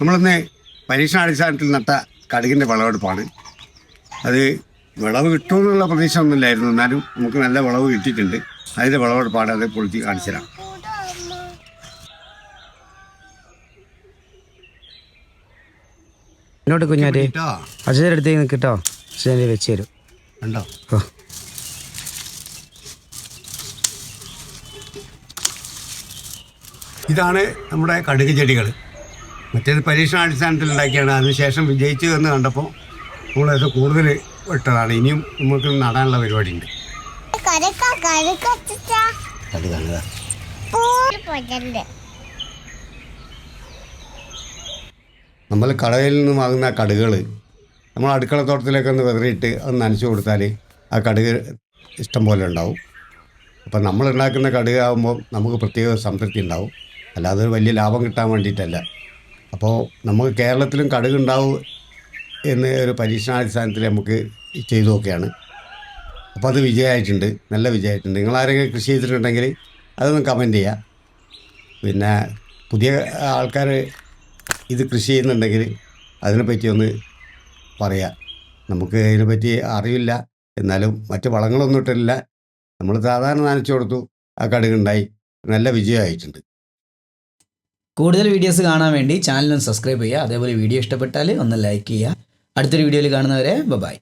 നമ്മളിന്ന് പരീക്ഷണാടിസ്ഥാനത്തിൽ നട്ട കടുകിന്റെ വിളവെടുപ്പാണ്. അത് വിളവ് കിട്ടുമെന്നുള്ള പ്രതീക്ഷ ഒന്നുമില്ലായിരുന്നു എന്നാലും നമുക്ക് നല്ല വിളവ് കിട്ടിയിട്ടുണ്ട്. അതിന്റെ വിളവെടുപ്പാണ് അത് പൊളിച്ച് കാണിച്ചു തരാം. കുഞ്ഞാറ്റ് കേട്ടോ അച്ഛന്റെ അടുത്തേക്ക് നിൽക്കട്ടോ അച്ഛനെ വെച്ച് തരും. ഉണ്ടോ ഓ. ഇതാണ് നമ്മുടെ കടുക് ചെടികൾ മറ്റേത് പരീക്ഷണാടിസ്ഥാനത്തിൽ ഉണ്ടാക്കിയാണ്. അതിനുശേഷം വിജയിച്ചു എന്ന് കണ്ടപ്പോൾ നമ്മളത് കൂടുതൽ ഇട്ടതാണ്. ഇനിയും നമുക്ക് നടാനുള്ള പരിപാടി ഉണ്ട് നമ്മൾ കടയിൽ നിന്ന് വാങ്ങുന്ന കടുകൾ നമ്മൾ അടുക്കള തോട്ടത്തിലേക്ക് ഒന്ന് വെതറിയിട്ട് അത് നനച്ചു കൊടുത്താൽ ആ കടുക് ഇഷ്ടം പോലെ ഉണ്ടാവും. അപ്പം നമ്മൾ ഉണ്ടാക്കുന്ന കടുക് ആകുമ്പോൾ നമുക്ക് പ്രത്യേക സംതൃപ്തി ഉണ്ടാവും. അല്ലാതെ വലിയ ലാഭം കിട്ടാൻ വേണ്ടിയിട്ടല്ല. അപ്പോൾ നമുക്ക് കേരളത്തിലും കടുക് ഉണ്ടാവും എന്ന് ഒരു പരീക്ഷണാടിസ്ഥാനത്തിൽ നമുക്ക് ചെയ്തു നോക്കുകയാണ്. അപ്പോൾ അത് വിജയമായിട്ടുണ്ട് നല്ല വിജയമായിട്ടുണ്ട്. നിങ്ങൾ ആരെങ്കിലും കൃഷി ചെയ്തിട്ടുണ്ടെങ്കിൽ അതൊന്ന് കമന്റ് ചെയ്യുക. പിന്നെ പുതിയ ആൾക്കാർ ഇത് കൃഷി ചെയ്യുന്നുണ്ടെങ്കിൽ അതിനെപ്പറ്റി ഒന്ന് പറയാം. നമുക്ക് ഇതിനെപ്പറ്റി അറിയില്ല എന്നാലും മറ്റ് വളങ്ങളൊന്നും ഇട്ടില്ല നമ്മൾ സാധാരണ നനച്ചു കൊടുത്തു ആ കടുകുണ്ടായി. നല്ല വിജയമായിട്ടുണ്ട്. കൂടുതൽ വീഡിയോസ് കാണാൻ വേണ്ടി ചാനൽ ഒന്ന് സബ്സ്ക്രൈബ് ചെയ്യുക. അതേപോലെ വീഡിയോ ഇഷ്ടപ്പെട്ടാൽ ഒന്ന് ലൈക്ക് ചെയ്യുക. അടുത്തൊരു വീഡിയോയിൽ കാണുന്നവരെ ബൈ